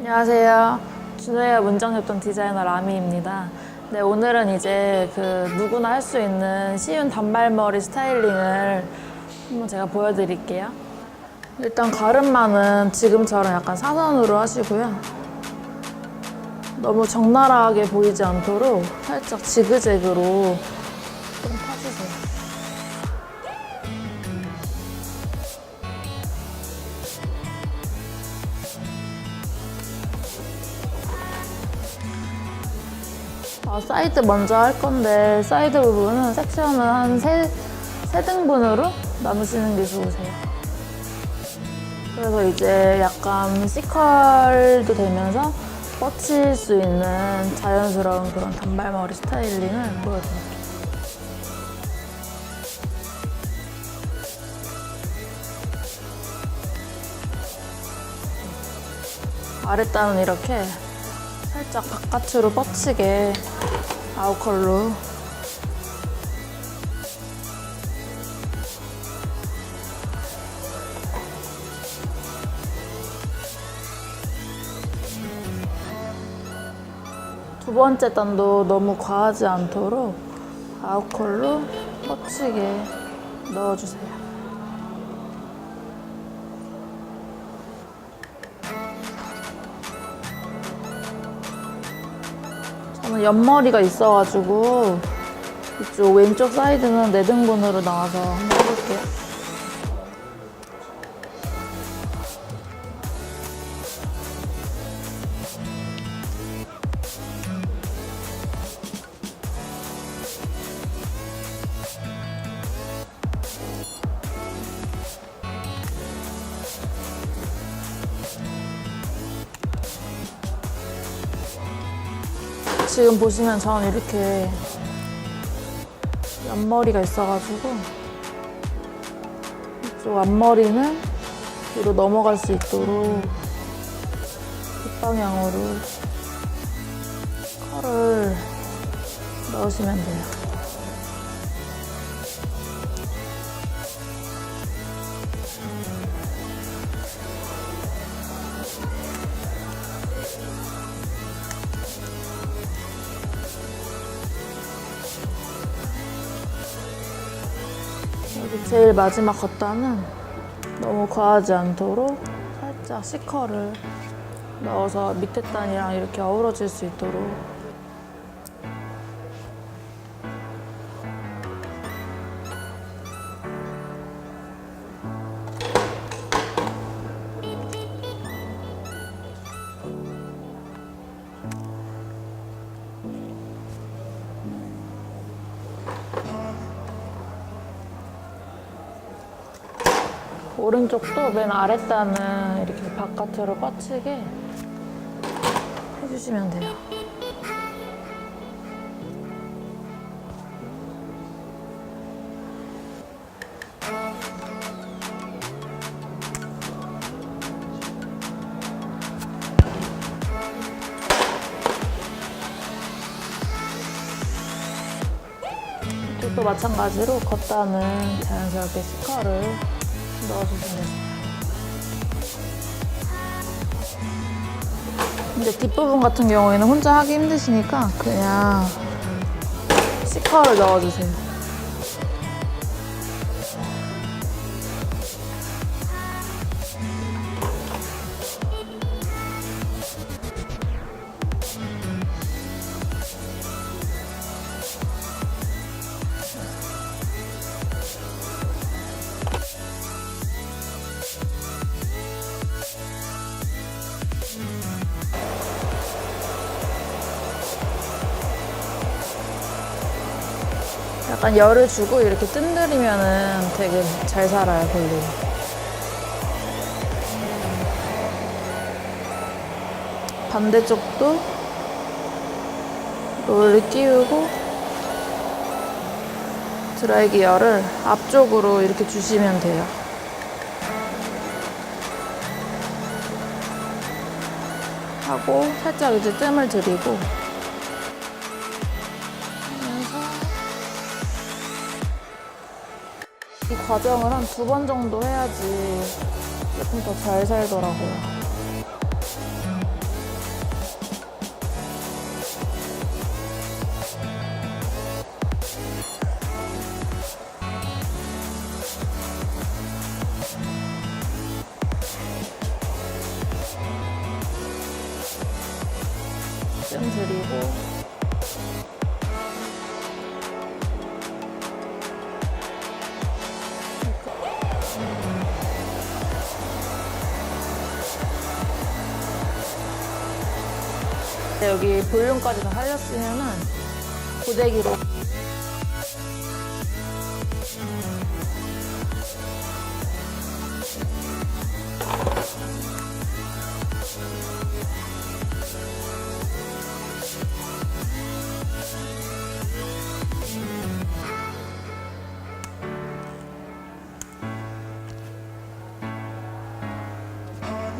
안녕하세요. 준호의 문정협동 디자이너 라미입니다. 네, 오늘은 이제 그 누구나 할 수 있는 쉬운 단발머리 스타일링을 한번 제가 보여드릴게요. 일단 가르마는 지금처럼 약간 사선으로 하시고요. 너무 적나라하게 보이지 않도록 살짝 지그재그로 아, 사이드 먼저 할 건데 사이드 부분은 섹션은 한 세, 세 등분으로 나누시는 게 좋으세요. 그래서 이제 약간 C컬도 되면서 뻗칠 수 있는 자연스러운 그런 단발머리 스타일링을 보여드릴게요. 아랫단은 이렇게 살짝 바깥으로 뻗치게 아웃컬로 두 번째 단도 너무 과하지 않도록 아웃컬로 뻗치게 넣어주세요. 저는 옆머리가 있어가지고 이쪽 왼쪽 사이드는 네 등분으로 나와서 한번 해볼게요. 지금 보시면 저는 이렇게 앞머리가 있어가지고 이쪽 앞머리는 뒤로 넘어갈 수 있도록 뒷방향으로 컬을 넣으시면 돼요. 제일 마지막 겉단은 너무 과하지 않도록 살짝 C컬을 넣어서 밑에 단이랑 이렇게 어우러질 수 있도록 오른쪽도 맨 아랫단은 이렇게 바깥으로 뻗치게 해주시면 돼요. 이쪽도 마찬가지로 겉단은 자연스럽게 스컬을 넣어주시면. 근데 뒷부분 같은 경우에는 혼자 하기 힘드시니까 그냥 시커를 넣어주세요. 약간 열을 주고 이렇게 뜸들이면은 되게 잘 살아요, 볼륨. 반대쪽도 롤을 끼우고 드라이기 열을 앞쪽으로 이렇게 주시면 돼요. 하고 살짝 이제 뜸을 들이고 이 과정을 한 두 번 정도 해야지 조금 더 잘 살더라고요. 좀 드리고 여기 볼륨까지 다 살렸으면은 고데기로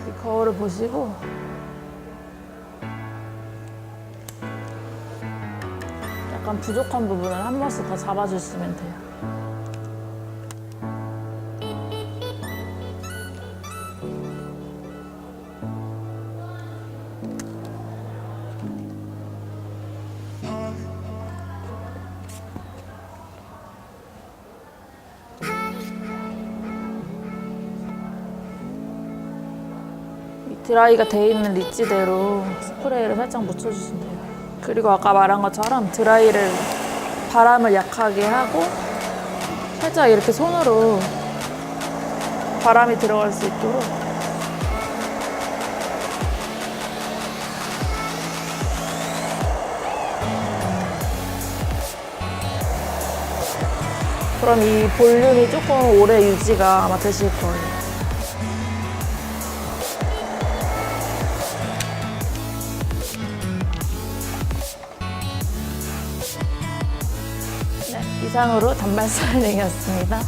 이 거울을 보시고 약간 부족한 부분을 한 번씩 더 잡아주시면 돼요. 이 드라이가 돼 있는 리치대로 스프레이를 살짝 묻혀주시면 돼요. 그리고 아까 말한 것처럼 드라이를 바람을 약하게 하고 살짝 이렇게 손으로 바람이 들어갈 수 있도록 그럼 이 볼륨이 조금 오래 유지가 아마 되실 거예요. 이상으로 단발살을 내겼습니다.